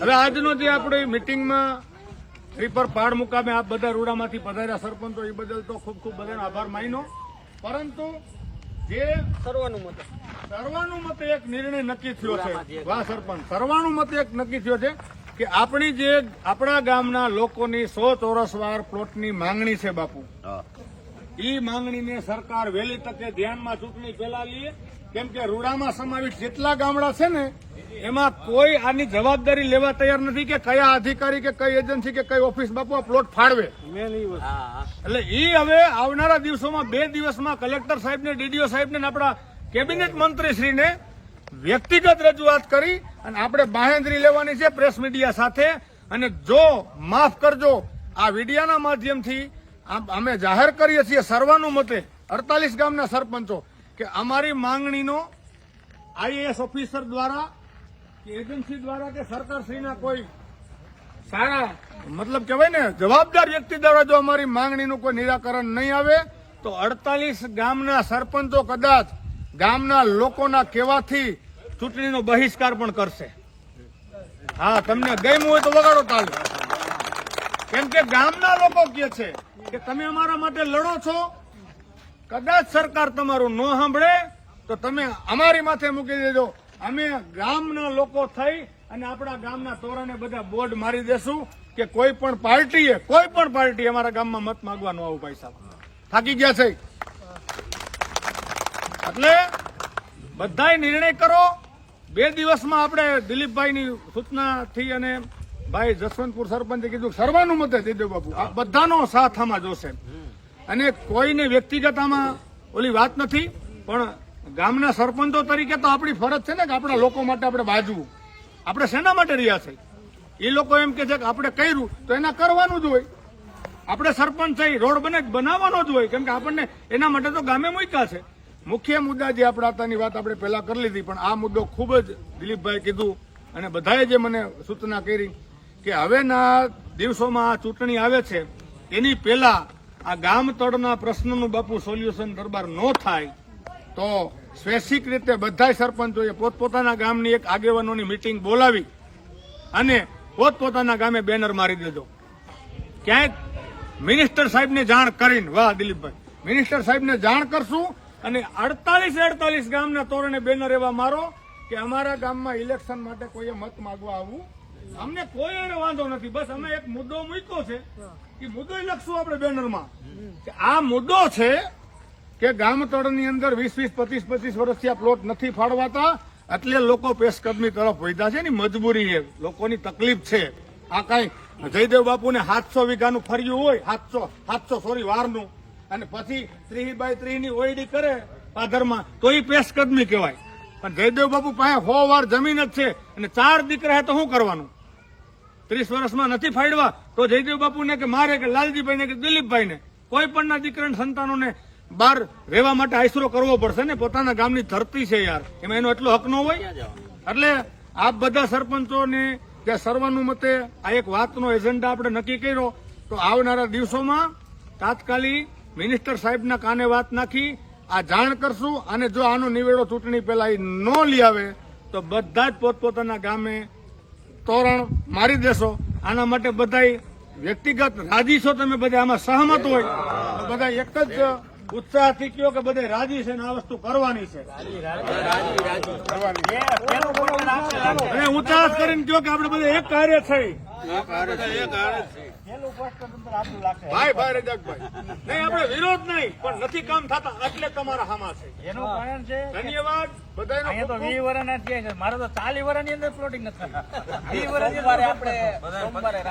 હવે આજનો જે આપણી મિટિંગમાં રીપર પાડ મુકામે આપ બધા રૂડામાંથી પધાર્યા સરપંચો એ બદલ તો ખૂબ ખૂબ બધાનો આભાર માન્યો. પરંતુ જે સર્વાનુમતે. સર્વાનુમતે એક નિર્ણય નક્કી થયો છે. વાહ સરપંચ. સર્વાનુમતે એક નક્કી થયો છે કે આપણી જે આપણા ગામના લોકોની સો ચોરસ વાર પ્લોટની માંગણી છે બાપુ. ઈ માંગણીને સરકાર વહેલી તકે ધ્યાનમાં ચૂંટણી પહેલા લઈએ કેમ કે રૂડામાં સમાવિત જેટલા ગામડા છે ને એમાં કોઈ આની જવાબદારી લેવા તૈયાર નથી કે કયા અધિકારી કે કઈ એજન્સી કે કઈ ઓફિસ બાપુ પ્લોટ ફાળવે એટલે ઈ હવે આવનારા દિવસોમાં બે દિવસમાં કલેક્ટર સાહેબને ડીડીઓ સાહેબને આપણા કેબિનેટ મંત્રીશ્રીને વ્યક્તિગત રજૂઆત કરી અને આપણે બાહેંધરી લેવાની છે પ્રેસ મીડિયા સાથે. અને જો માફ કરજો આ મીડિયાના માધ્યમથી અમે જાહેર કરીએ છીએ સર્વાનુમતે અડતાલીસ ગામના સરપંચો કે અમારી માંગણીનો આઈએએસ ઓફિસર દ્વારા કે એજન્સી દ્વારા કે સરકારશ્રીના કોઈ સારા મતલબ કહેવાય ને જવાબદાર વ્યક્તિ દ્વારા જો અમારી માંગણીનું કોઈ નિરાકરણ નહીં આવે, તો અડતાલીસ ગામના સરપંચો કદાચ ગામના લોકોના કહેવાથી ચૂંટણીનો બહિષ્કાર પણ કરશે. હા, તમને ગમ્યું હોય તો વગાડો તાલ. કેમ કે ગામના લોકો કહે છે કે તમે અમારા માટે લડો છો. કદાચ સરકાર તમારું ન સાંભળે, તો તમે અમારી માથે મૂકી દેજો. અમે ગામના લોકો થઈ અને આપણા ગામના તોરાને બધા બોર્ડ મારી દેશું કે કોઈ પણ પાર્ટીએ, કોઈ પણ પાર્ટી અમારા ગામમાં મત માંગવા આવું સાહેબ થાકી ગયા છે. એટલે બધાય નિર્ણય કરો. બે દિવસમાં આપણે દિલીપભાઈની સૂચનાથી અને ભાઈ, જસવંતપુર સરપંચે કીધું, સર્વાનુમતે દીધું બાપુ. આ બધાનો સાથ આમાં જોશે. અને કોઈને વ્યક્તિગત આમાં ઓલી વાત નથી, પણ ગામના સરપંચો તરીકે તો આપણી ફરજ છે ને કે આપણા લોકો માટે આપણે બાજવું આપણે શેના માટે રહ્યા છે? એ લોકો એમ કે છે કે આપણે કર્યું, તો એના કરવાનું જ હોય. આપણે સરપંચ થઈ રોડ બને, બનાવવાનો જ હોય. કેમ કે આપણને એના માટે તો ગામે મૂક્યા છે. મુખ્ય મુદ્દા જે આપણા હતાની વાત આપણે પહેલા કરી લીધી, પણ આ મુદ્દો ખૂબ જ દિલીપભાઈ કીધું અને બધાએ જે મને સૂચના કરી કે હવેના દિવસોમાં આ ચૂંટણી આવે છે, એની પહેલા આ ગામ તળના પ્રશ્નનું બાપુ સોલ્યુશન દરબાર ન થાય, તો સ્વૈચ્છિક રીતે બધા સરપંચોએ પોતપોતાના ગામની એક આગેવાનોની મિટિંગ બોલાવી અને પોતપોતાના ગામે બેનર મારી દેજો ક્યાંક મિનિસ્ટર સાહેબને જાણ કરીને, વાહ દિલીપભાઈ મિનિસ્ટર સાહેબને જાણ કરશું અને અડતાલીસ અડતાલીસ ગામના તોરણે બેનર એવા મારો કે અમારા ગામમાં ઇલેક્શન માટે કોઈએ મત માગવા આવવું અમને કોઈ એને વાંધો નથી. બસ અમે એક મુદ્દો મૂક્યો છે એ મુદ્દો લખશું આપણે બેનરમાં. કે આ મુદ્દો છે કે ગામતળની અંદર વીસ વીસ પચીસ પચીસ વર્ષથી આ પ્લોટ નથી ફાળવાતા એટલે લોકો પેશકદમી તરફ વધ્યા છે. ને મજબૂરી છે લોકોની તકલીફ છે. આ કઈ જયદેવ બાપુને સાતસો વીઘાનું ફર્યું હોય સાતસો સાતસો સોરી વારનું. અને પછી ત્રીસ બાય ત્રીસની ઓયડી કરે પાધરમાં તો એ પેશકદમી કહેવાય. પણ જયદેવ બાપુ પાસે સો વાર જમીન જ છે. અને ચાર દીકરા હે તો શું કરવાનું? ત્રીસ વર્ષમાં નથી ફાડવા તો જયદેવ બાપુને કે મારે કે લાલજીભાઈને કે દિલીપભાઈને કોઈ પણના દીકરાના સંતાનોને બહાર રહેવા માટે આશરો કરવો પડશે ને? પોતાના ગામની ધરતી છે યાર. એમાં એનો એટલો હક ન હોય? એટલે આપ બધા સરપંચોને જે સર્વાનુમતે આ એક વાતનો એજન્ડા આપણે નક્કી કર્યો તો આવનારા દિવસોમાં તાત્કાલિક મિનિસ્ટર સાહેબના કાને વાત નાખી આ જાણ કરશું અને જો આનો નિવેડો ચૂંટણી પહેલા એ ન લઈ આવે તો બધા જ પોતપોતાના ગામે તોરણ મારી દેશો. આના માટે બધા વ્યક્તિગત રાજી છો તમે બધા આમાં સહમત હોય. બધા એક જ ઉત્સાહથી કયો કે બધે રાજી છે ને આ વસ્તુ કરવાની છે. અને ઉત્સાહ કરીને કયો કે આપણે બધે એક કાર્ય થઈ. ભાઈ ભાઈ રજાકભાઈ. નહીં આપણે વિરોધ નહીં પણ નથી કામ થતા એટલે તમારા હામા છે. એનું કારણ છે ધન્યવાદ બધાનો તો વર્ષ છે. મારે તો ચાલીસ વર્ષની અંદર પ્લોટિંગ નથી. થતું. વર્ષની આપણે